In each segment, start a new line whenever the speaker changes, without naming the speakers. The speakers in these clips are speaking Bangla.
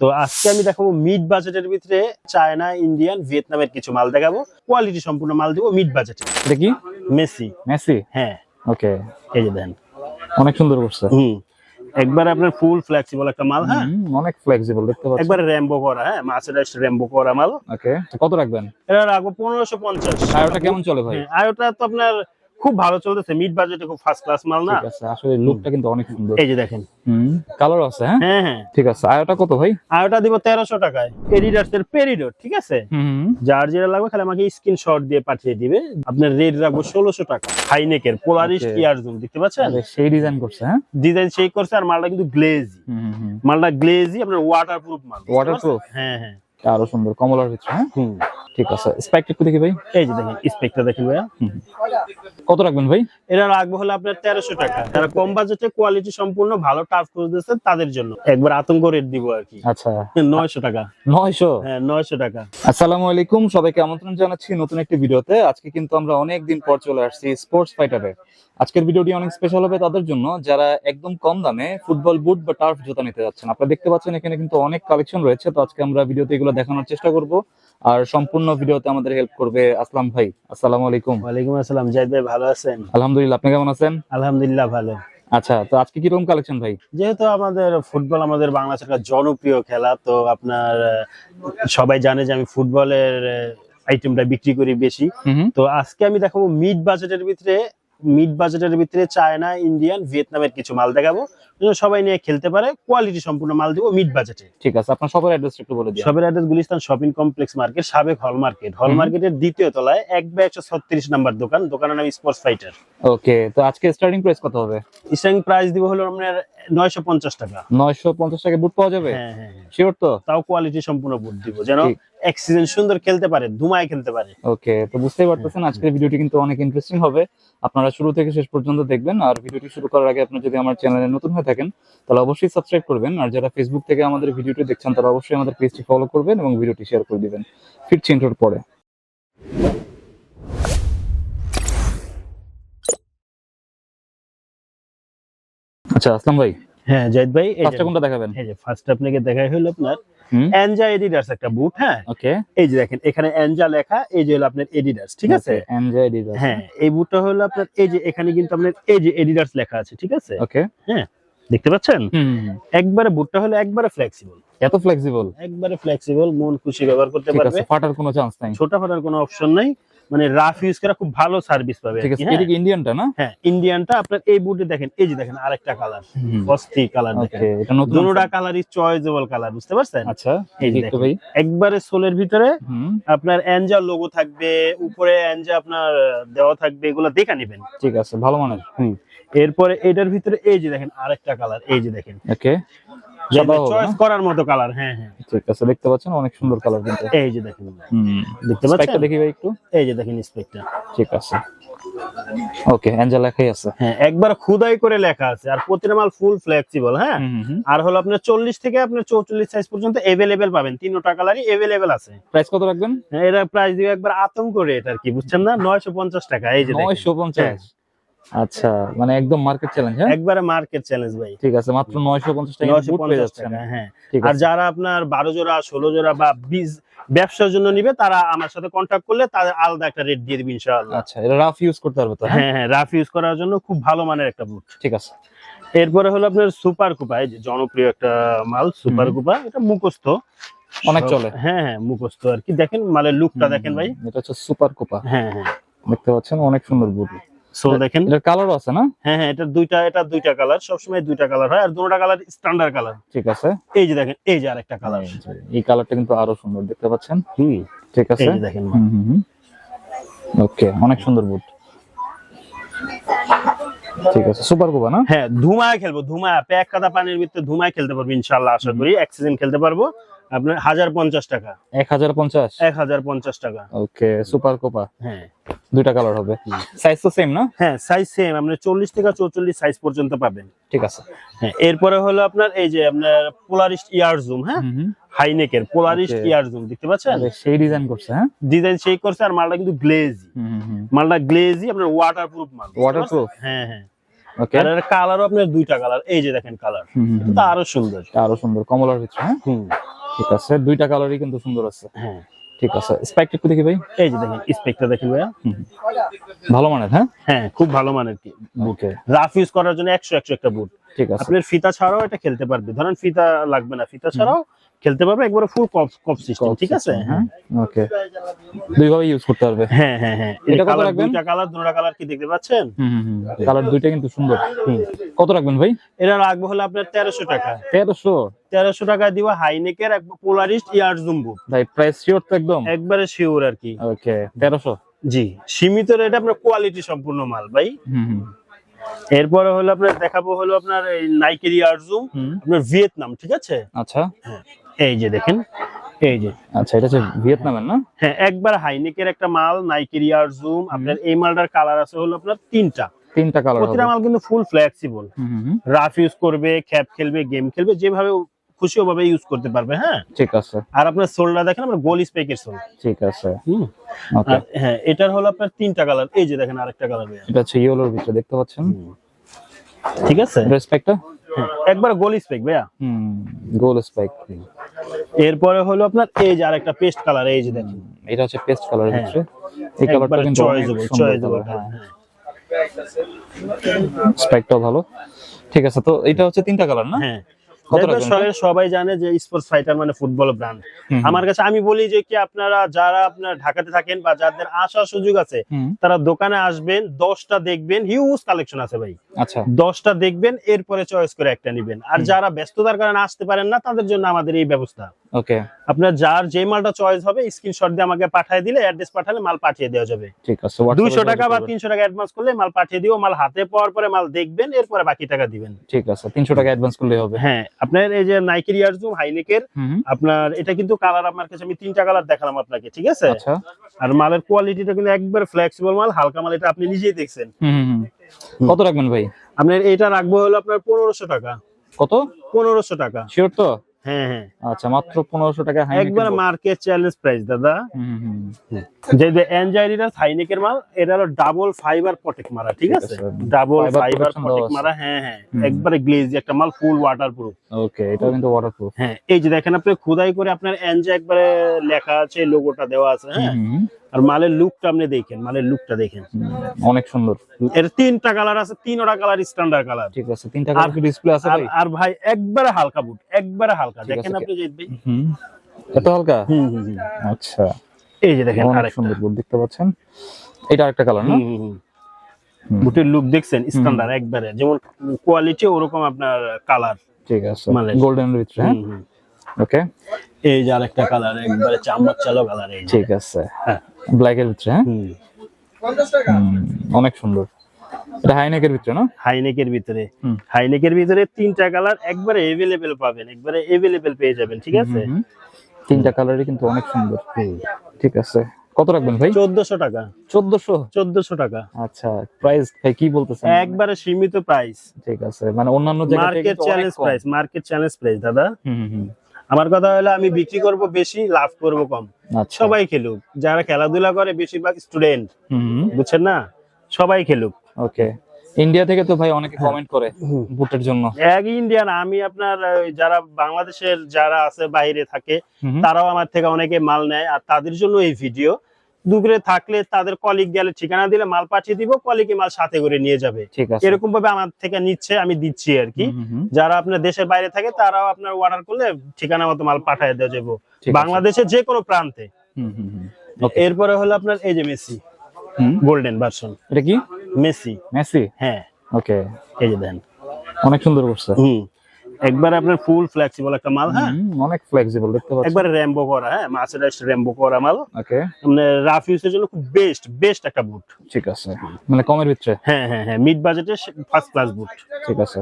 তো আজকে আমি দেখাবো মিড বাজেটের ভিতরে চায়না ইন্ডিয়ান ভিয়েতনামের কিছু মাল দেখাবো। কোয়ালিটি সম্পূর্ণ মাল দিব মিড বাজেটে
এটা কি?
মেসি
মেসি
হ্যাঁ।
ওকে
এই যে দেন
অনেক সুন্দর করছে।
হুম। একবার আপনার ফুল ফ্লেক্সিবল একটা মাল হ্যাঁ?
অনেক ফ্লেক্সিবল দেখতে পাচ্ছেন।
একবার র্যাম্বো করা হ্যাঁ? মার্সেডাইস র্যাম্বো করা মাল।
ওকে কত রাখবেন?
এটা রাখব পনেরোশো পঞ্চাশ।
আর ওটা কেমন চলে ভাই?
হ্যাঁ, আর ওটা তো আপনার খুব ভালো চলতেছে মিড বাজেটে খুব ফার্স্ট ক্লাস মাল না?
ঠিক আছে আসলে লুকটা কিন্তু অনেক সুন্দর।
এই যে দেখেন।
হুম কালার আছে হ্যাঁ?
হ্যাঁ হ্যাঁ।
ঠিক আছে আর ওটা কত ভাই?
আর ওটা দিব তেরোশো টাকায় এডিডাস এর পেরিডোর ঠিক আছে?
হুম।
যার যেটা লাগবে খালি আমাকে স্ক্রিনশট দিয়ে পাঠিয়ে দিবে। আপনার রেট রাখব ষোলোশো টাকা হাইনেকের পোলারিস্ট
Okay.
ইয়ার জুম দেখতে পাচ্ছেন?
আরে সেই ডিজাইন করছে হ্যাঁ?
ডিজাইন সেই করছে আর মালটা কিন্তু গ্লেজি
হুম হুম, হুম।
মালটা গ্লেজি আপনার ওয়াটারপ্রুফ মাল? পারছেন? হ্যাঁ হ্যাঁ।
আরও সুন্দর কমলার ভিতরে হ্যাঁ? ঠিক আছে স্পাইক একটু দেখি ভাই।
এই যে দেখেন স্পেকটা দেখেন ভাইয়া।
কত রাখবেন ভাই?
এটা রাখব হলো আপনার তেরোশো টাকা। যারা কম বাজেটে কোয়ালিটি সম্পূর্ণ ভালো টাফ খুঁজতেছে তাদের জন্য। একবার আতঙ্ক রেট দিব আর কি।
আচ্ছা।
নয়শো টাকা।
নয়শো?
হ্যাঁ নয়শো টাকা।
আসসালামু আলাইকুম সবাইকে আমন্ত্রণ জানাচ্ছি নতুন একটি ভিডিওতে। আজকে কিন্তু আমরা অনেক দিন পর চলে আসছি স্পোর্টস ফাইটারে আজকের ভিডিওটি অনেক স্পেশাল হবে তাদের জন্য যারা একদম কম দামে ফুটবল বুট বা টার্ফ জুতা নিতে যাচ্ছেন। আপনারা দেখতে পাচ্ছেন এখানে কিন্তু অনেক কালেকশন রয়েছে তো আজকে আমরা ভিডিওতে এগুলো দেখানোর চেষ্টা করব। আর সম্পূর্ণ ভিডিওতে আমাদের হেল্প করবে আসলাম ভাই আসসালামু আলাইকুম।
ওয়ালাইকুম আসসালাম জাহিদ ভাই ভালো আছেন?
আলহামদুলিল্লাহ আপনি কেমন আছেন?
আলহামদুলিল্লাহ ভালো।
আচ্ছা তো আজকে কীরকম কালেকশন ভাই?
যেহেতু আমাদের ফুটবল আমাদের বাংলাদেশের একটা জনপ্রিয় খেলা তো আপনার সবাই জানে যে আমি ফুটবলের আইটেমটা বিক্রি করি বেশি। তো আজকে আমি দেখাবো মিড বাজেটের ভিতরে মিড বাজেটের ভিতরে চায়না ইন্ডিয়ান ভিয়েতনামের কিছু মাল দেখাবো। সবাই নিয়ে খেলতে পারে কোয়ালিটি সম্পূর্ণ মাল দিব মিড বাজেটে
ঠিক আছে আপনার সবার অ্যাড্রেস একটু বলে দিন।
সবের address Gulistan shopping complex market সাবেক হল মার্কেট হল মার্কেটের দ্বিতীয় তলায় এক বা একশো ছত্রিশ নাম্বার দোকান দোকানের নাম স্পোর্টস ফাইটার
ওকে তো আজকে স্টার্টিং প্রাইস কত হবে?
স্টার্টিং প্রাইস দিব হলো আপনার নয়শো পঞ্চাশ টাকা।
নয়শো পঞ্চাশ টাকা বুট পাওয়া যাবে?
হ্যাঁ হ্যাঁ হ্যাঁ।
শিওর তো?
তাও কোয়ালিটি সম্পূর্ণ বুট দিব যেন
ঠিক।
অ্যাক্সিডেন্ট সুন্দর খেলতে পারে ধুমায় খেলতে পারে।
ওকে তো বুঝতেই পারতেছেন আজকের ভিডিওটি কিন্তু অনেক ইন্টারেস্টিং হবে। আপনারা শুরু থেকে শেষ পর্যন্ত দেখবেন আর ভিডিওটি শুরু করার আগে আপনি যদি আমার চ্যানেলে নতুন হয়ে থাকেন তাহলে অবশ্যই সাবস্ক্রাইব করবেন আর যারা ফেসবুক থেকে আমাদের ভিডিওটি দেখছেন তারা অবশ্যই আমাদের পেজটি ফলো করবেন এবং ভিডিওটি শেয়ার করে দিবেন। ফিরছি ইন্টার পরে। আচ্ছা আসলাম ভাই।
হ্যাঁ জাহিদ ভাই এই
ফার্স্টে
যে-
কোনটা দেখাবেন?
এই যে ফার্স্ট আপনাকে দেখাই হলো আপনার এনজা এডিডাস একটা বুট হ্যাঁ?
ওকে
এই যে দেখেন এখানে এনজা লেখা এই যে হলো আপনার এডিডাস ঠিক আছে?
এনজয় ডিজাইন
হ্যাঁ এই বুটটা হলো আপনার এই যে এখানে কিন্তু আপনার এই যে এডিডাস লেখা আছে ঠিক আছে?
ওকে হ্যাঁ
দেখতে পাচ্ছেন? একবারে বুটটা হলো একবারে ফ্লেক্সিবল
এত ফ্লেক্সিবল
একবারে ফ্লেক্সিবল মন খুশি ব্যবহার করতে পারবে।
ফাটার কোনো চান্স নাই।
ছোট ফাটার কোনো অপশন নাই। মানে রাফ ইউজ করা খুব ভালো সার্ভিস পাবে
ঠিক আছে
হ্যাঁ?
এটা কি ইন্ডিয়ানটা না?
হ্যাঁ ইন্ডিয়ানটা আপনার এই বুটে দেখেন এই যে দেখেন আরেকটা কালার অস্থি কালার দেখেন।
এটা নতুন
দুটোটা কালারই চয়েজেবল কালার বুঝতে পারছেন?
আচ্ছা
এই যে।
ভাই
একবারে সোলের ভিতরে
হুম।
আপনার এনজা লোগো থাকবে উপরে এনজা আপনার দেওয়া থাকবে এগুলো দেখে নেবেন।
ঠিক আছে ভালো মানের।
এরপরে এটার ভিতরে এই যে দেখেন আরেকটা কালার এই যে দেখেন।
ওকে
একবার খুদাই করে লেখা আছে। আর প্রতিটা মাল ফুল ফ্লেক্সিবল হ্যাঁ? আর হলো আপনার চল্লিশ থেকে আপনার চৌচল্লিশ সাইজ পর্যন্ত এভেলেবেল পাবেন। তিনোটা কালারই এভেলেবেল আছে।
প্রাইস কত রাখবেন?
হ্যাঁ, এটা প্রাইস দিবে একবার আতঙ্ক রেট আর কি বুঝছেন না? নয়শো পঞ্চাশ টাকা এই যে
নয়শো আচ্ছা মানে একদম মার্কেট চ্যালেঞ্জ হ্যাঁ?
একবারে মার্কেট চ্যালেঞ্জ ভাই।
ঠিক আছে মাত্র নয়শো পঞ্চাশ টাকা
নয়শো
বুট পেয়ে যাচ্ছেন।
হ্যাঁ। আর যারা আপনার বারো জোড়া ষোলো জোড়া বা বিশ ব্যবসার জন্য নিবে তারা আমার সাথে কন্ট্যাক্ট করলে তাদের আলাদা একটা রেট দিয়ে দিবে ইনশাআল্লাহ।
আচ্ছা এটা রাফ ইউজ করতে পারবে তো হ্যাঁ?
হ্যাঁ হ্যাঁ রাফ ইউজ করার জন্য খুব ভালো মানের একটা বুট
ঠিক আছে।
এরপরে হলো আপনার সুপার কুপা এই যে জনপ্রিয় একটা মাল সুপার কুপা এটা মুখস্থ।
অনেক চলে।
হ্যাঁ হ্যাঁ মুখস্থ আর কি। দেখেন মালের লুকটা দেখেন ভাই।
এটা হচ্ছে সুপার কোপা
হ্যাঁ হ্যাঁ।
দেখতে পাচ্ছেন অনেক সুন্দর বুট
সোল দেখেন।
এটার কালারও আছে না?
হ্যাঁ হ্যাঁ এটা দুইটা এটা দুইটা কালার সবসময় দুইটা কালার হয়। আর দুটোটা কালার স্ট্যান্ডার্ড কালার
ঠিক আছে।
এই যে দেখেন এই যে আরেকটা কালার
এই কালারটা কিন্তু আরও সুন্দর দেখতে পাচ্ছেন?
হুম।
ঠিক
এই
আছে
যে দেখেন
ওকে অনেক সুন্দর বুট ঠিক আছে সুপার কোপা না?
হ্যাঁ ধুমায় খেলব ধুমায়। প্যাক কাদা পানির ভিতরে ধুমায় খেলতে পারব ইনশাল্লাহ আশা করি। অ্যাক্সিডেন্ট খেলতে পারব। আপনার হাজার পঞ্চাশ টাকা।
এক হাজার পঞ্চাশ?
এক হাজার পঞ্চাশ টাকা।
Okay super Copa.
হ্যাঁ।
দুইটা কালার হবে। সাইজ তো সেম না?
হ্যাঁ সাইজ সেম আপনার চল্লিশ থেকে চৌচল্লিশ সাইজ পর্যন্ত পাবেন।
ঠিক আছে।
হ্যাঁ এরপরে হলো আপনার এই যে আপনার পোলারিস্ট ইয়ার জুম হ্যাঁ?
হুম।
হাইনেকের পোলারিস্ট ইয়ার জুম দেখতে পাচ্ছেন?
সেই ডিজাইন করছে হ্যাঁ?
ডিজাইন সেই করছে আর মালটা কিন্তু গ্লেজি। মালটা গ্লেজি আপনার ওয়াটার প্রুফ মাল? পারছেন? হ্যাঁ হ্যাঁ।
ওকে
আর কালারও আপনার দুইটা কালার এই যে দেখেন কালার তা আরও সুন্দর।
আরও সুন্দর। কমলার ভিতরে হ্যাঁ? ঠিক আছে। দুইটা কালারই কিন্তু সুন্দর আছে।
হ্যাঁ।
ঠিক আছে। স্পেকটা একটু দেখি ভাই।
এই যে দেখেন স্পেকটা দেখেন ভাইয়া।
ভালো মানের হ্যাঁ?
হ্যাঁ খুব ভালো মানের কি
বুকে
রাফ ইউজ করার জন্য 100 100 একটা বুট
ঠিক আছে।
আপনার ফিতা ছাড়াও এটা খেলতে পারবে। ধরেন ফিতা লাগবে না। ফিতা ছাড়াও খেলতে পারবে একবারে ফুল কপ কপ সিস্টেম ঠিক আছে? হ্যাঁ।
ওকে দুইভাবে ইউজ করতে পারবে।
হ্যাঁ হ্যাঁ হ্যাঁ।
এটা কত রাখবেন?
দুইটা কালার দুটা কালার কি দেখতে পাচ্ছেন?
হুম কালার দুইটা কিন্তু সুন্দর। কত রাখবেন ভাই?
এটা রাখব হলো আপনার তেরোশো টাকা।
তেরোশো?
তেরোশো টাকা দিব হাইনেকের এক পোলারিস্ট ইয়ার জুম্বু।
ভাই প্রাইস শিওর তো একদম।
একবারে শিওর আর কি।
ওকে তেরোশো?
জি। সীমিত রেট আপনার কোয়ালিটি সম্পূর্ণ মাল ভাই।
হুম হুম।
এরপরে হলো আপনার দেখাবো হলো আপনার এই নাইকের ইয়ার জুম
হুম।
আপনার ভিয়েতনাম ঠিক আছে?
আচ্ছা।
হ্যাঁ। এই যে দেখেন এই যে।
আচ্ছা এটা হচ্ছে ভিয়েতনামের না?
হ্যাঁ একবার হাইনেকের একটা মাল নাইকের ইয়ার জুম আপনার এই মালটার কালার আছে হলো আপনার তিনটা।
তিনটা কালার
প্রতিটা মাল কিন্তু ফুল ফ্লেক্সিবল। রাফ ইউজ করবে খেলবে গেম খেলবে যেভাবে খুশি ওভাবে ইউজ করতে পারবে হ্যাঁ?
ঠিক আছে।
আর আপনার সোলটা দেখেন আমরা গোল স্পেকের সোল।
ঠিক আছে।
হ্যাঁ এটার হলো আপনার তিনটা কালার এই যে দেখেন আরেকটা কালার
এটা হচ্ছে ইয়েলোর ভিতরে দেখতে পাচ্ছেন?
ঠিক আছে?
রেসপেক্টটা
হ্যাঁ, একবার গোল স্পেক ভাইয়া।
হুম গোল স্পাইক
এরপরে হলো আপনার এই যে আরেকটা পেস্ট কালার এই যে দেখেন।
এটা হচ্ছে পেস্ট
কালার
হচ্ছে। এই কালারটা কিন্তু চয়েস
চয়েসেবল
colour, হ্যাঁ। স্পেকটা ভালো। ঠিক আছে তো এটা হচ্ছে তিনটা কালার না?
হ্যাঁ। সবাই- জানে যে স্পোর্টস ফাইটার মানে ফুটবল ব্র্যান্ড আমার কাছে আমি বলি যে কি আপনারা যারা আপনার ঢাকাতে থাকেন বা যাদের আসার সুযোগ আছে তারা দোকানে আসবেন দশটা দেখবেন হিউজ কালেকশন আছে ভাই।
আচ্ছা।
দশটা দেখবেন এরপরে চয়েস করে একটা নিবেন। আর যারা ব্যস্ততার কারণে আসতে পারেন না তাদের জন্য আমাদের এই ব্যবস্থা।
ওকে।
আপনার যার যে মালটা চয়েস হবে স্ক্রিনশট দিয়ে আমাকে পাঠিয়ে দিলে অ্যাড্রেস পাঠালে মাল পাঠিয়ে দেওয়া যাবে।
ঠিক আছে WhatsApp-এ
দুইশো টাকা বা
যোগাযোগ করবেন।
তিনশো টাকা অ্যাডভান্স করলে মাল পাঠিয়ে দিও মাল হাতে পাওয়ার পরে মাল দেখবেন এরপরে বাকি টাকা দিবেন।
ঠিক আছে তিনশো টাকা অ্যাডভান্স করলেই হবে।
হ্যাঁ আপনার এই যে ইয়ারজুম হাইনেকের আপনার এটা কিন্তু কালার আপনার কাছে আমি তিনটা কালার দেখালাম আপনাকে ঠিক আছে?
আচ্ছা।
আর মালের কোয়ালিটিটা কিন্তু একবার ফ্লেক্সিবল মাল হালকা মাল এটা আপনি নিজেই দেখছেন।
কত রাখবেন ভাই?
আপনার এটা রাখব হলো আপনার পনেরোশো টাকা।
কত?
পনেরোশো টাকা।
শিওর তো?
হ্যাঁ হ্যাঁ।
আচ্ছা মাত্র পনেরোশো টাকা হাই
একবার মার্কেট চ্যালেঞ্জ প্রাইস দাদা। যে যে এনজাইরিটার হাইনেকের মাল এটা হলো ডাবল ফাইবার প্রটেক্ট মারা ঠিক আছে। ডাবল ফাইবার
আছে।
মারা হ্যাঁ হ্যাঁ। একবারে গ্লেজি একটা মাল ফুল ওয়াটার প্রুফ
ওকে এটা কিন্তু ওয়াটারপ্রুফ
হ্যাঁ এই যে দেখেন আপনি খোদাই করে আপনার এনজা একবারে লেখা আছে লোগোটা দেওয়া আছে হ্যাঁ? আর মালের লুকটা আপনি দেখেন মালের লুকটা দেখেন।
অনেক সুন্দর।
এর তিনটা কালার আছে তিনটা কালার স্ট্যান্ডার্ড কালার।
ঠিক আছে তিনটা কালার কি ডিসপ্লে আছে ভাই?
আর ভাই একবারে হালকা বুট একবারে হালকা। দেখেন আপনি যে ভাই
হুম। এত হালকা?
হুম হুম।
আচ্ছা।
এই যে দেখেন আরেক
সুন্দর বুট দেখতে পাচ্ছেন। এটা আরেকটা কালার না।
বুটের লুক দেখছেন স্ট্যান্ডার্ড একবারে। যেমন কোয়ালিটি ওরকম আপনার কালার
ঠিক আছে।
মানে-
গোল্ডেন ভিতরে হ্যাঁ? ওকে
এই যে আরেকটা কালার একবারে চামচ চালো কালার এই
ঠিক আছে।
হ্যাঁ।
ব্ল্যাক এর ভিতরে হ্যাঁ? অনেক সুন্দর। এটা হাইনেকের ভিতরে না?
হাইনেকের ভিতরে। হাইনেকের ভিতরে তিনটা কালার একবারে পাবেন একবারে পেয়ে যাবেন ঠিক আছে।
তিনটা কালারই কিন্তু অনেক সুন্দর। ঠিক আছে। কত রাখবেন ভাই?
চোদ্দশো টাকা।
চোদ্দশো?
চোদ্দশো টাকা।
আচ্ছা প্রাইস ভাই কি বলতেছেন?
একবারে সীমিত প্রাইস
ঠিক আছে মানে অন্যান্য জায়গা থেকে
market challenge price market challenge price দাদা।
হুম, হুম।
আমার কথা হলো আমি বিক্রি করব বেশি লাভ করব কম।
আচ্ছা।
সবাই খেলুক। যারা খেলাধুলা করে বেশিরভাগ স্টুডেন্ট বুঝছেন না? সবাই খেলুক।
ওকে। ইন্ডিয়া থেকে তো ভাই অনেকে কমেন্ট করে বুটের জন্য।
এক ইন্ডিয়ান আমি আপনার যারা বাংলাদেশের যারা আছে বাইরে থাকে তারাও আমার থেকে অনেকে মাল নেয় আর তাদের জন্য এই ভিডিও দুপুরে থাকলে তাদের কলিগ গেলে ঠিকানা দিলে মাল পাঠিয়ে দিব কলিগে মাল সাথে করে নিয়ে যাবে। এরকম ভাবে আমার থেকে নিচ্ছে আমি দিচ্ছি আর কি। যারা আপনার দেশের বাইরে থাকে তারাও আপনার অর্ডার করলে ঠিকানা মতো মাল পাঠিয়ে দেওয়া যাব। বাংলাদেশের যে কোনো প্রান্তে. এরপরে হলো আপনার এই যে মেসি। গোল্ডেন ভার্সন
এটা কি?
মেসি।
মেসি?
হ্যাঁ।
ওকে
এই যে দেন।
অনেক সুন্দর করছে।
হুম। একবার আপনার ফুল ফ্লেক্সিবল একটা মাল হ্যাঁ?
অনেক ফ্লেক্সিবল দেখতে পাচ্ছেন।
একবার র্যাম্বো করা হ্যাঁ মার্সেলাইজ র্যাম্বো করা মাল।
ওকে
মানে রাফ ইউজের জন্য খুব বেস্ট বেস্ট একটা বুট
ঠিক আছে। মানে কমের ভিতরে?
হ্যাঁ হ্যাঁ হ্যাঁ মিড বাজেটে ফার্স্ট ক্লাস বুট
ঠিক আছে।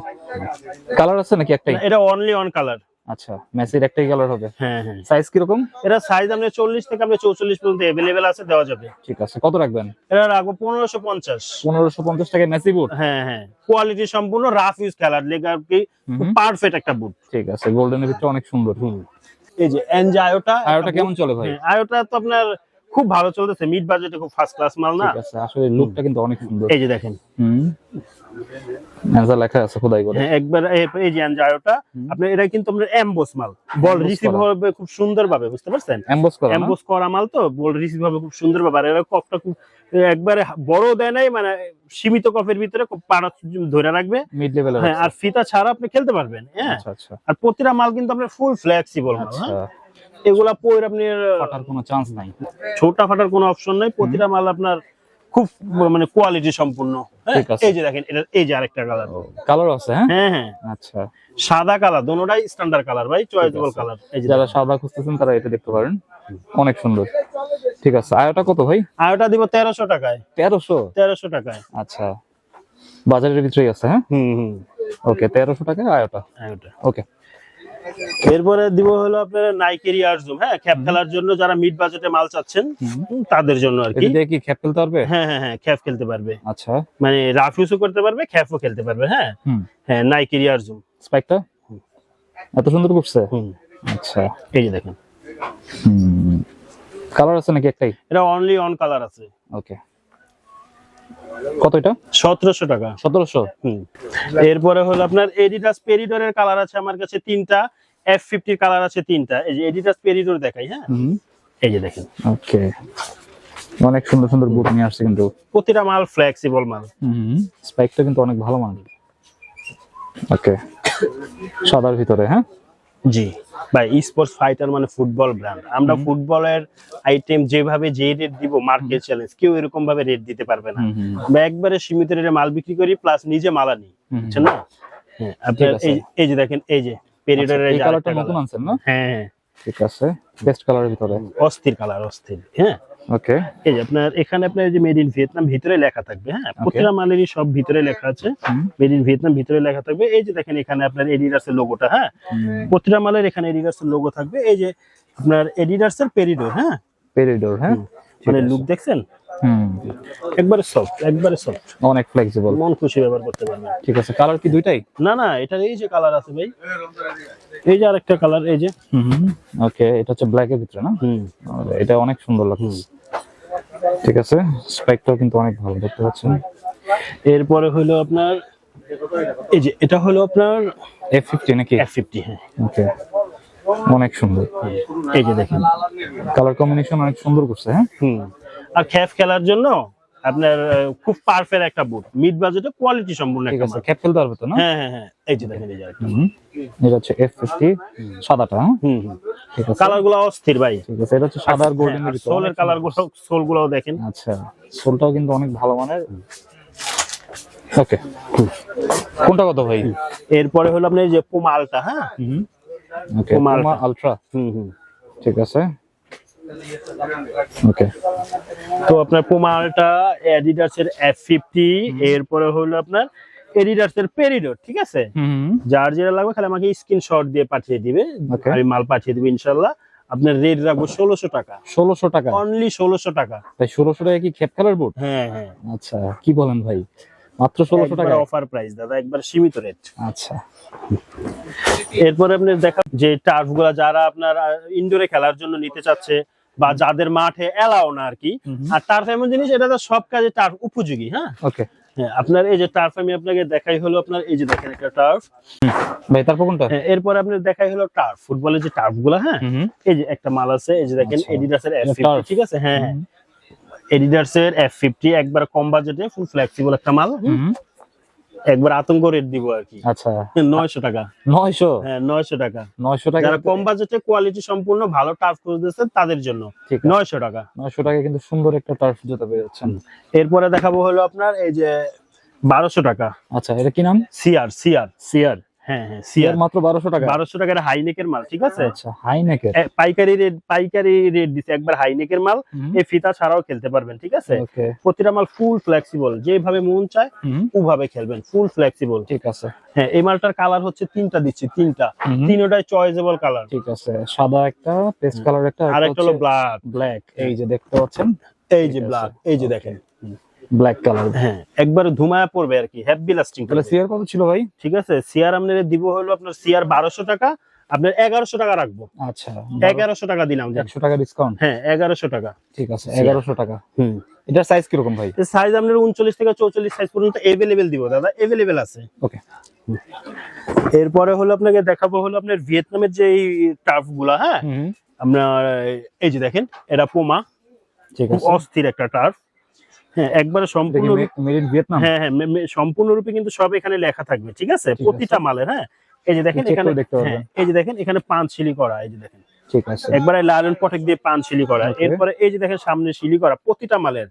কালার আছে নাকি একটাই?
এটা অনলি অন কালার
আচ্ছা মেসির একটাই কালার হবে?
হ্যাঁ হ্যাঁ।
সাইজ কীরকম?
এটা সাইজ আপনি চল্লিশ থেকে আপনার চৌচল্লিশ পর্যন্ত এভেলেবেল আছে দেওয়া যাবে।
ঠিক আছে কত রাখবেন?
এটা রাখব পনেরোশো পঞ্চাশ।
পনেরোশো পঞ্চাশ টাকা মেসি বুট
হ্যাঁ হ্যাঁ। কোয়ালিটি সম্পূর্ণ রাফ ইউজ খেলার লেগে আর কি পারফেক্ট একটা বুট
ঠিক আছে গোল্ডেনের ভিতরে অনেক সুন্দর।
এই যে এনজে আয়োটা
আয়োটা কেমন চলে ভাই?
হ্যাঁ, আয়োটা তো আপনার খুব ভালো চলতেছে মিড বাজেটে খুব ফার্স্ট ক্লাস মাল না?
আসলে লুকটা কিন্তু অনেক সুন্দর।
এই যে দেখেন।
হুম। অ্যান্সার লেখা আছে খোদাই করে।
হ্যাঁ একবার এই- যে জায়োটা
হুম।
আপনার এটা কিন্তু আপনার এমবোস মাল। বল রিসিভ হবে খুব সুন্দর ভাবে বুঝতে পারছেন?
এমবস করা?
এমবোস করা মাল তো বল রিসিভ হবে খুব সুন্দর ভাবে। আর এরা কপটা খুব একবারে বড় দেয় নাই মানে সীমিত কপের ভিতরে খুব পাড়া ধরে রাখবে।
মিড লেভেলের
হ্যাঁ আর ফিতা ছাড়া আপনি খেলতে পারবেন হ্যাঁ?
আচ্ছা আচ্ছা।
আর প্রতিটা মাল কিন্তু আপনার ফুল ফ্লেক্সিবল মাল
আচ্ছা।
হ্যাঁ এগুলা পরে আপনি
ফাটার কোনো চান্স নাই।
ছোটা ফাটার কোনো অপশন নাই। প্রতিটা মাল আপনার খুব মানে কোয়ালিটি সম্পূর্ণ হ্যাঁ? এই যে দেখেন এটা এই যে আরেকটা কালার
কালার আছে হ্যাঁ?
হ্যাঁ হ্যাঁ।
আচ্ছা।
সাদা কালার দোনোটাই স্ট্যান্ডার্ড কালার ভাই চয়েসেবল কালার এই যে
যারা সাদা খুঁজতেছেন তারা এটা দেখতে পারেন। অনেক সুন্দর। ঠিক আছে আয়টা কত ভাই?
আর ওটা দিব তেরোশো টাকায়।
তেরোশো?
তেরোশো টাকায়।
আচ্ছা। বাজারের ভিতরেই আছে হ্যাঁ?
হুম হুম।
ওকে তেরোশো টাকা আয়টা।
ওটা।
ওকে।
এরপরে দিব হলো আপনার নাইকের ইয়ারজুম হ্যাঁ? খ্যাপ খেলার জন্য যারা মিড বাজেটে মাল চাচ্ছেন তাদের জন্য আর কি।
কি খ্যাপ ফেলতে পারবে?
হ্যাঁ হ্যাঁ হ্যাঁ খ্যাপ খেলতে পারবে।
আচ্ছা।
মানে রাফ ইউজও করতে পারবে খ্যাপও খেলতে পারবে হ্যাঁ? হ্যাঁ নাইকের ইয়ারজুম
স্পাইকটা এত সুন্দর করছে? আচ্ছা।
এই যে দেখেন।
কালার আছে নাকি একটাই?
এটা অনলি অন কালার আছে।
ওকে কত এটা?
সতেরোশো টাকা।
সতেরোশো?
হুম। এরপরে হলো আপনার এডিডাস পেরিডোরের কালার আছে আমার কাছে তিনটা। এফ ফিফটির কালার আছে তিনটা। এই যে এডিডাস পেরিডোর দেখাই হ্যাঁ? এই যে দেখেন।
ওকে। অনেক সুন্দর সুন্দর বুট নিয়ে আসছে কিন্তু।
প্রতিটা মাল ফ্লেক্সিবল মাল।
হুম। স্পাইকটা কিন্তু অনেক ভালো মান ওকে। সাদার ভিতরে হ্যাঁ?
জি। ভাই স্পোর্টস ফাইটার মানে ফুটবল ব্র্যান্ড আমরা ফুটবলের আইটেম যেভাবে যে রেট দিব মার্কেট চ্যালেঞ্জ কেউ এরকম ভাবে রেট দিতে পারবে না। আমরা একবারে সীমিত রেটে মাল বিক্রি করি প্লাস নিজে মাল
হুম।
বুঝছেন না? হ্যাঁ, আপনার এই যে দেখেন এই যে পেরিডোরের
আচ্ছা, এই কালারটা নতুন আনছেন না?
হ্যাঁ।
ঠিক আছে বেস্ট কালারের ভিতরে।
অস্থির কালার অস্থির হ্যাঁ।
ওকে
এই যে আপনার এখানে আপনার যে মেড ইন ভিয়েতনাম ভিতরে লেখা থাকবে হ্যাঁ। প্রতিটা মালেরই সব ভিতরে লেখা আছে। মেড ইন ভিয়েতনাম ভিতরে লেখা থাকবে। এই যে দেখেন এখানে আপনার এডিডাস এর লোগোটা হ্যাঁ। প্রতিটা মালের এখানে এডিডাস এর লোগো থাকবে। এই যে আপনার এডিডাস এর পেরিডোর হ্যাঁ।
পেরিডোর হ্যাঁ।
মানে লুক দেখছেন?
হুম।
একবারে সফট একবারে সফট
অনেক ফ্লেক্সিবল
মন খুশি ব্যবহার করতে পারবেন।
ঠিক আছে কালার কি দুইটাই?
না না এটা এই যে কালার আছে ভাই এই যে আরেকটা কালার এই যে।
হুম ওকে এটা হচ্ছে ব্ল্যাক এর ভিতরে না?
হুম।
এটা অনেক সুন্দর লাগছে ঠিক আছে স্পাইকটাও কিন্তু অনেক ভালো দেখতে পাচ্ছেন?
এরপরে হলো আপনার এই যে এটা হলো আপনার
এফ ফিফটি নাকি?
এফ ফিফটি হ্যাঁ।
ওকে অনেক সুন্দর।
এই যে দেখেন।
কালার কম্বিনেশন অনেক সুন্দর করছে হ্যাঁ?
হুম। আর খ্যাফ খেলার জন্য আপনার খুব পারফেক্ট একটা বুট মিড বাজেটে কোয়ালিটি সম্পূর্ণ একটা মাল।
ক্যাপ ফেলতে পারবে তো না?
হ্যাঁ হ্যাঁ হ্যাঁ। এই যে দেখেন এই যে।
হুম। এটা হচ্ছে এফ ফিফটি সাদাটা হ্যাঁ?
হুম হুম।
ঠিক আছে।
কালারগুলো অস্থির ভাই।
ঠিক আছে এটা হচ্ছে সাদা আর গোল্ডেন এর
সোলের কালারগুলো সোলগুলো দেখেন।
আচ্ছা সোলটাও কিন্তু অনেক ভালো মানের। ওকে কোনটা কত ভাই?
এরপরে হলো আপনি এই যে পোমালটা হ্যাঁ?
হুম ওকে পুমা আলট্রা
হুম হুম।
ঠিক আছে। ওকে
তো আপনার পোমালটা অ্যাডিডাস এর এফ ফিফটি এরপরে হলো আপনার এডিডাস এর পেরিডোর ঠিক আছে? যার যেটা লাগবে খালি আমাকে স্ক্রিনশট দিয়ে পাঠিয়ে দিবে. আমি মাল পাঠিয়ে দিবে ইনশাল্লাহ। আপনার রেট রাখব ষোলোশো টাকা।
ষোলোশো টাকা?
অনলি ষোলোশো টাকা।
তাই ষোলোশো টাকা কি খেপ খেলার বোর্ড
হ্যাঁ হ্যাঁ।
আচ্ছা কি বলেন ভাই? মাত্র ষোলোশো টাকা
অফার প্রাইস দাদা একবার সীমিত রেট
আচ্ছা।
এরপরে আপনি দেখা যে টার্ফগুলা যারা আপনার ইনডোরে খেলার জন্য নিতে চাচ্ছে বা যাদের মাঠে এলাও না আর কি। আর টার্ফ এমন জিনিস এটা তো সব কাজে টার্ফ উপযোগী হ্যাঁ?
ওকে
হ্যাঁ আপনার এই যে টার্ফ আমি আপনাকে দেখাই হলো আপনার এই যে দেখেন একটা টার্ফ
ভাই তারপর কোনটা?
হ্যাঁ এরপরে আপনার দেখাই হলো টার্ফ ফুটবলের যে টার্ফগুলা হ্যাঁ। এই যে একটা মাল আছে এই যে দেখেন
এডিডাসের
এডিডাস এফ। ঠিক আছে? হ্যাঁ হ্যাঁ। এডিডাস এফ ফিফটি একবার কম বাজেটে ফুল ফ্লেক্সিবল একটা মাল। একবার আতঙ্ক রেট দিব আর কি।
আচ্ছা।
নয়শো টাকা।
নয়শো?
হ্যাঁ নয়শো টাকা।
নয়শো টাকা
যারা কম বাজেটে কোয়ালিটি সম্পূর্ণ ভালো টার্ফ খুঁজতেছেন তাদের জন্য। নয়শো টাকা।
নয়শো টাকা কিন্তু সুন্দর একটা টার্ফ জুতা পেয়ে যাচ্ছেন।
এরপরে দেখাবো হলো আপনার এই যে বারোশো টাকা।
আচ্ছা এটা কি নাম?
সিআর সিআর সিআর হ্যাঁ হ্যাঁ
মাত্র টাকা?
টাকার হাইনেকের মাল ঠিক আছে?
আচ্ছা
পাইকারি রেট পাইকারি রেট দিছে একবার হাইনেকের মাল। এই ফিতা ছাড়াও খেলতে পারবেন ঠিক আছে? প্রতিটা মাল ফুল ফ্লেক্সিবল যেভাবে মন চায় ওভাবে খেলবেন ফুল ফ্লেক্সিবল
ঠিক আছে।
হ্যাঁ এই মালটার কালার হচ্ছে তিনটা দিচ্ছি তিনটা। তিনটাই চয়েসেবল কালার
ঠিক আছে সাদা একটা পেস্ট কালার একটা
আর একটা হলো ব্ল্যাক
ব্ল্যাক এই যে দেখতে পাচ্ছেন?
এই যে ব্ল্যাক এই যে দেখেন।
ব্ল্যাক কালার
হ্যাঁ একবার ধুমায়া পড়বে আর কি হ্যাপি লাস্টিং
তাহলে সিয়ার কত ছিল ভাই?
ঠিক আছে সিআর আপনার দিব হলো আপনার সিআর বারোশো টাকা আপনার এগারোশো টাকা রাখব।
আচ্ছা
এগারোশো টাকা দিলাম।
একশো টাকা ডিসকাউন্ট
হ্যাঁ এগারোশো টাকা।
ঠিক আছে এগারোশো টাকা।
হুম।
এটার সাইজ কীরকম ভাই?
সাইজ আপনার উনচল্লিশ থেকে চৌচল্লিশ সাইজ পর্যন্ত এভেলেবেল দিব দাদা এভেলেবেল আছে।
ওকে
এরপরে হলো আপনাকে দেখাবো হলো আপনার ভিয়েতনামের যে টার্ফগুলা হ্যাঁ? আপনার এই যে দেখেন এটা পোমা
ঠিক আছে।
অস্থির একটা টার্ফ। হ্যাঁ একবারে সম্পূর্ণ
ভিয়েতনাম
হ্যাঁ হ্যাঁ সম্পূর্ণরূপে কিন্তু সব এখানে লেখা থাকবে ঠিক আছে? প্রতিটা মালের হ্যাঁ? এই যে দেখেন এখানে হ্যাঁ, এই যে দেখেন এখানে পাঁচ শিলি করা এই যে দেখেন।
ঠিক আছে।
একবারে লালন পটেক দিয়ে পাঁচ শিলি করা। এরপরে এই যে দেখেন সামনে শিলি করা প্রতিটা মালের।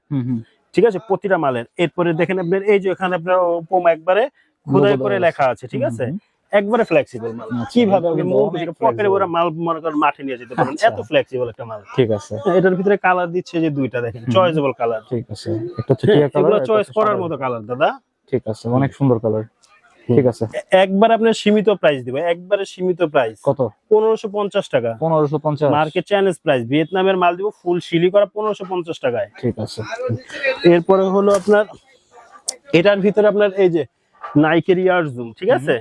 ঠিক আছে? প্রতিটা মালের। এরপরে দেখেন আপনার এই যে এখানে আপনার পোমা একবারে খোদাই করে লেখা আছে ঠিক আছে। একবারে ফ্লেক্সিবল মাল।
আচ্ছা,
কীভাবে আপনি থেকে পকেটে ওরা মাল মনে করেন মাঠে নিয়ে যেতে পারেন।
আচ্ছা।
এত ফ্লেক্সিবল একটা মাল।
ঠিক আছে।
এটার ভিতরে কালার দিচ্ছে যে দুইটা দেখেন। চয়েসেবল কালার
ঠিক আছে। একটা হচ্ছে টিয়া কালার
এগুলো চয়েস করার মতো কালার দাদা।
ঠিক আছে অনেক সুন্দর কালার ঠিক আছে।
একবার আপনার সীমিত প্রাইস দিব একবারে সীমিত প্রাইস
কত?
পনেরোশো পঞ্চাশ টাকা।
পনেরোশো পঞ্চাশ।
মার্কেট চ্যালেঞ্জ প্রাইস ভিয়েতনামের মাল দিব ফুল শিলি করা পনেরোশো পঞ্চাশ টাকায়।
ঠিক আছে।
এরপরে হলো আপনার এটার ভিতরে আপনার এই যে নাইকের ইয়ার জুম ঠিক আছে?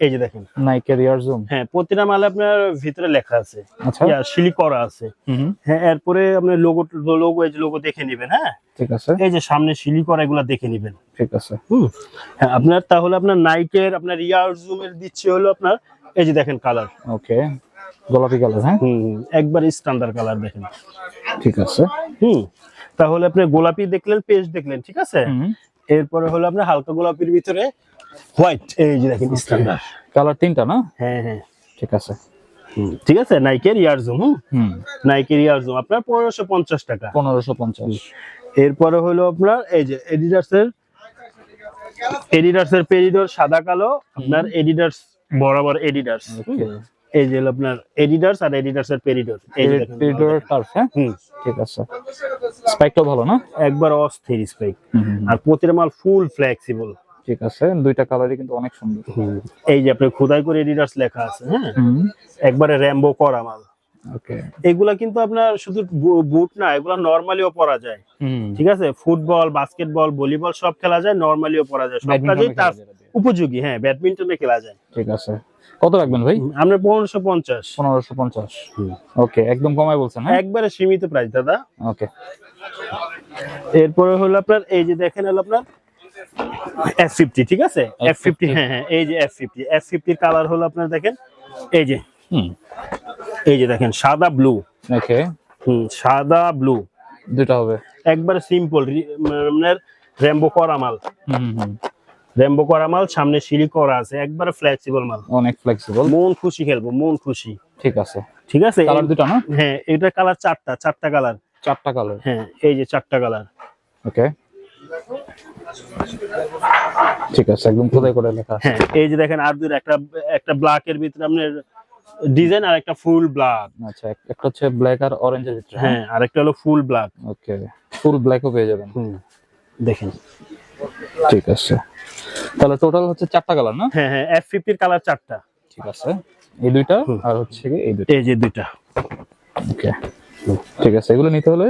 এই যে দেখেন।
নাইকের ইয়ার জুম
হ্যাঁ প্রতিটা মালে আপনার ভিতরে লেখা আছে।
আচ্ছা।
শিলি করা আছে। হ্যাঁ এরপরে আপনার লোগো লোগো এই যে লোগো দেখে নেবেন হ্যাঁ?
ঠিক আছে।
এই যে সামনে শিলি করা এগুলা দেখে নেবেন।
ঠিক আছে।
হুম। হ্যাঁ আপনার তাহলে আপনার নাইকের আপনার ইয়ার জুমের দিচ্ছে হলো আপনার এই যে দেখেন কালার
ওকে গোলাপি কালার হ্যাঁ?
হুম একবার স্ট্যান্ডার্ড কালার দেখেন।
ঠিক আছে।
হুম তাহলে আপনি গোলাপি দেখলেন পেস্ট দেখলেন ঠিক আছে? এরপরে হলো আপনার হালকা গোলাপির ভিতরে হোয়াইট এই যে দেখেন স্ট্যান্ডার্ড।
কালার তিনটা না?
হ্যাঁ হ্যাঁ।
ঠিক আছে।
হুম, ঠিক আছে? নাইকের ইয়ার জুম হুম?
হুম।
নাইকের ইয়ার জুম আপনার পনেরোশো পঞ্চাশ টাকা।
পনেরোশো পঞ্চাশ।
এরপরে হলো আপনার এই যে এডিডাসের এডিডাসের পেরিডোর সাদা কালো আপনার এডিডাস বরাবর এডিডাস
ওকে
এই যে আপনার এডিডাস আর পেরিডোর এই যে
পেরিডোর টার্ফ হ্যাঁ? ঠিক আছে। স্পাইকটাও ভালো না?
একবার অস্থির স্পাইক আর প্রতিটা মাল ফুল ফ্লেক্সিবল
ঠিক আছে দুইটা কালারই কিন্তু অনেক সুন্দর।
এই যে আপনার খোদাই করে এডিডাস লেখা আছে হ্যাঁ? একবারে র্যাম্বো করা মাল।
ওকে
এগুলা কিন্তু আপনার শুধু বুট না এগুলা নর্মালিও পরা যায়। ঠিক আছে? ফুটবল বাস্কেটবল ভলিবল সব খেলা যায় নর্মালিও পরা যায়। সব কাজেই। উপযোগী হ্যাঁ ব্যাডমিন্টনে খেলা যায়।
ঠিক আছে। কত রাখবেন ভাই?
আমরা পনেরোশো পঞ্চাশ।
পনেরোশো পঞ্চাশ। ওকে একদম কমায় বলছেন হ্যাঁ?
একবারে সীমিত প্রাইস দাদা।
ওকে।
এরপরে হলো আপনার এই যে দেখেন হলো আপনার এফ ফিফটি ঠিক আছে? এফ ফিফটি হ্যাঁ হ্যাঁ এই যে এফ ফিফটি এফ ফিফটির কালার হলো আপনার দেখেন এই যে।
হুম।
এই যে দেখেন সাদা ব্লু
ওকে।
হুম সাদা ব্লু
দুইটা হবে।
একবারে সিম্পল আপনার র্যাম্বো করা মাল
হুম হুম।
র্যাম্বো করা মাল সামনে সিঁড়ি করা আছে একবারে ফ্লেক্সিবল মাল।
অনেক ফ্লেক্সিবল
মন খুশি খেলব মন খুশি।
ঠিক আছে।
ঠিক আছে?
কালার দুটা না?
হ্যাঁ এটা কালার চারটা চারটা কালার
চারটা কালার
হ্যাঁ এই যে চারটা কালার
ওকে ঠিক আছে একদম খোদাই করে লেখা।
হ্যাঁ এই যে দেখেন আর দুটো একটা একটা ব্ল্যাক এর ভিতরে আপনার ডিজাইন আর একটা ফুল ব্ল্যাক
আচ্ছা একটা হচ্ছে ব্ল্যাক আর অরেঞ্জের ভিতরে
হ্যাঁ? আর একটা হলো ফুল ব্ল্যাক
ওকে ফুল ব্ল্যাকও পেয়ে যাবেন।
হুম দেখেন।
ঠিক আছে। তাহলে টোটাল হচ্ছে চারটা কালার না?
হ্যাঁ হ্যাঁ এফ ফিফটির কালার চারটা।
ঠিক আছে। এই দুইটা আর হচ্ছে কি এই দুইটা।
এই যে দুইটা।
ওকে ঠিক আছে এগুলো নিতে হলে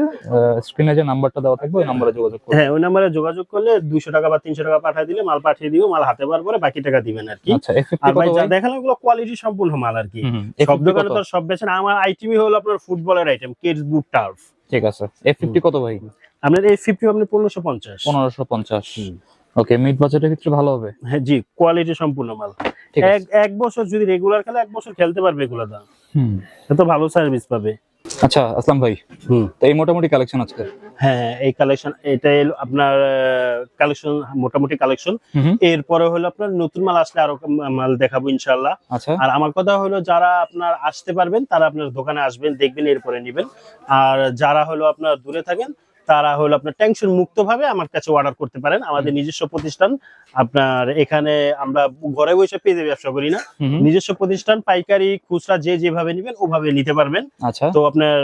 স্ক্রিনে যে নাম্বারটা দেওয়া থাকবে ওই নাম্বারে যোগাযোগ করুন।
হ্যাঁ ওই নাম্বারে যোগাযোগ করলে দুইশো টাকা বা তিনশো টাকা পাঠিয়ে দিলে মাল পাঠিয়ে দিব মাল হাতে পাওয়ার পরে বাকি টাকা দিবেন আর কি।
আচ্ছা F50
আর ভাই যা দেখালাম ওগুলো কোয়ালিটি সম্পূর্ণ মাল আর কি। সব দোকানে তো সব বেছে না। আমার আইটেমই হলো আপনার ফুটবলের আইটেম কিডস বুট টার্ফ
ঠিক আছে। F50 কত ভাই?
আপনার এই ফিফটি আপনি পনেরোশো পঞ্চাশ।
পনেরোশো পঞ্চাশ। ওকে মিড বাজেটের ক্ষেত্রে ভালো হবে?
হ্যাঁ জি কোয়ালিটি সম্পূর্ণ মাল।
ঠিক
এক
আছে।
এক বছর যদি রেগুলার খেলে এক বছর খেলতে পারবে এগুলো দাম।
হুম।
এত ভালো সার্ভিস পাবে।
আচ্ছা আসলাম ভাই।
হুম।
তো এই মোটামুটি কালেকশন আজকে?
হ্যাঁ হ্যাঁ, এই কালেকশন এটা এলো আপনার কালেকশন মোটামুটি কালেকশন। এরপরে হলো আপনার নতুন মাল আসলে আরও মাল দেখাবো ইনশাল্লাহ
আচ্ছা।
আর আমার কথা হলো যারা আপনার আসতে পারবেন তারা আপনার দোকানে আসবেন দেখবেন এরপরে নেবেন। আর যারা হলো আপনার দূরে থাকেন তারা হলো আপনার টেনশন মুক্ত ভাবে আমার কাছে অর্ডার করতে পারেন। আমাদের নিজস্ব প্রতিষ্ঠান আপনার এখানে আমরা ঘরে বসে পেজে ব্যবসা করি না। নিজস্ব প্রতিষ্ঠান পাইকারি খুচরা যে যেভাবে নেবেন ওভাবে নিতে পারবেন।
আচ্ছা।
তো আপনার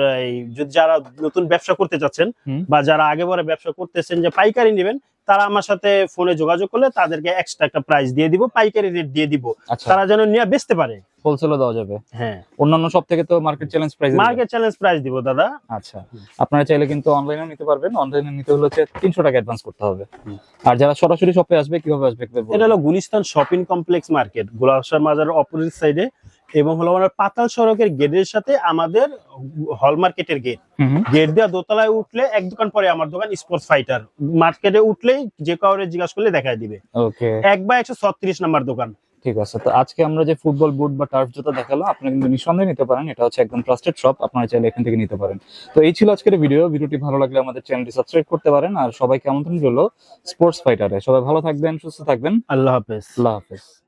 যারা নতুন ব্যবসা করতে চাচ্ছেন বা যারা আগে পরে ব্যবসা করতেছেন যে পাইকারি নেবেন তারা আমার সাথে ফোনে যোগাযোগ করলে তাদেরকে এক্সট্রা একটা প্রাইস দিয়ে দিব পাইকারি রেট দিয়ে দিব।
আচ্ছা।
তারা যেন নিয়ে বেচতে পারে।
হোলসেলও দেওয়া যাবে।
হ্যাঁ।
অন্যান্য সব থেকে তো market challenge price
market challenge price দিব দাদা।
আচ্ছা। আপনারা চাইলে কিন্তু অনলাইনেও নিতে পারবেন। অনলাইনে নিতে হলে হচ্ছে তিনশো টাকা অ্যাডভান্স করতে হবে। আর যারা সরাসরি শপে আসবে কীভাবে আসবে
এটা হলো Gulistan shopping complex market Golapshah মাজারের অপোজিট সাইডে এবং হলো আমার পাতাল সড়কের গেটের সাথে আমাদের হল মার্কেটের গেট গেট দেওয়া দোতলায় উঠলে এক দোকান পরে আমার দোকান স্পোর্টস ফাইটার মার্কেটে উঠলেই যে কাউরে জিজ্ঞাসা করলে দেখায় দিবে।
ওকে
এক বা একশো ছত্রিশ নাম্বার দোকান।
ঠিক আছে তো আজকে আমরা যে ফুটবল বুট বা টার্ফ জুতা দেখাল আপনারা কিন্তু নিঃসন্দেহে নিতে পারেন। এটা হচ্ছে একদম ট্রাস্টেড শপ আপনারা চাইলে এখান থেকে নিতে পারেন। তো এই ছিল আজকের ভিডিও ভিডিওটি ভালো লাগলে আমাদের চ্যানেলটি সাবস্ক্রাইব করতে পারেন। আর সবাইকে আমন্ত্রণ রইল স্পোর্টস ফাইটারে সবাই ভালো থাকবেন সুস্থ থাকবেন।
আল্লাহ হাফেজ।
আল্লাহ হাফেজ।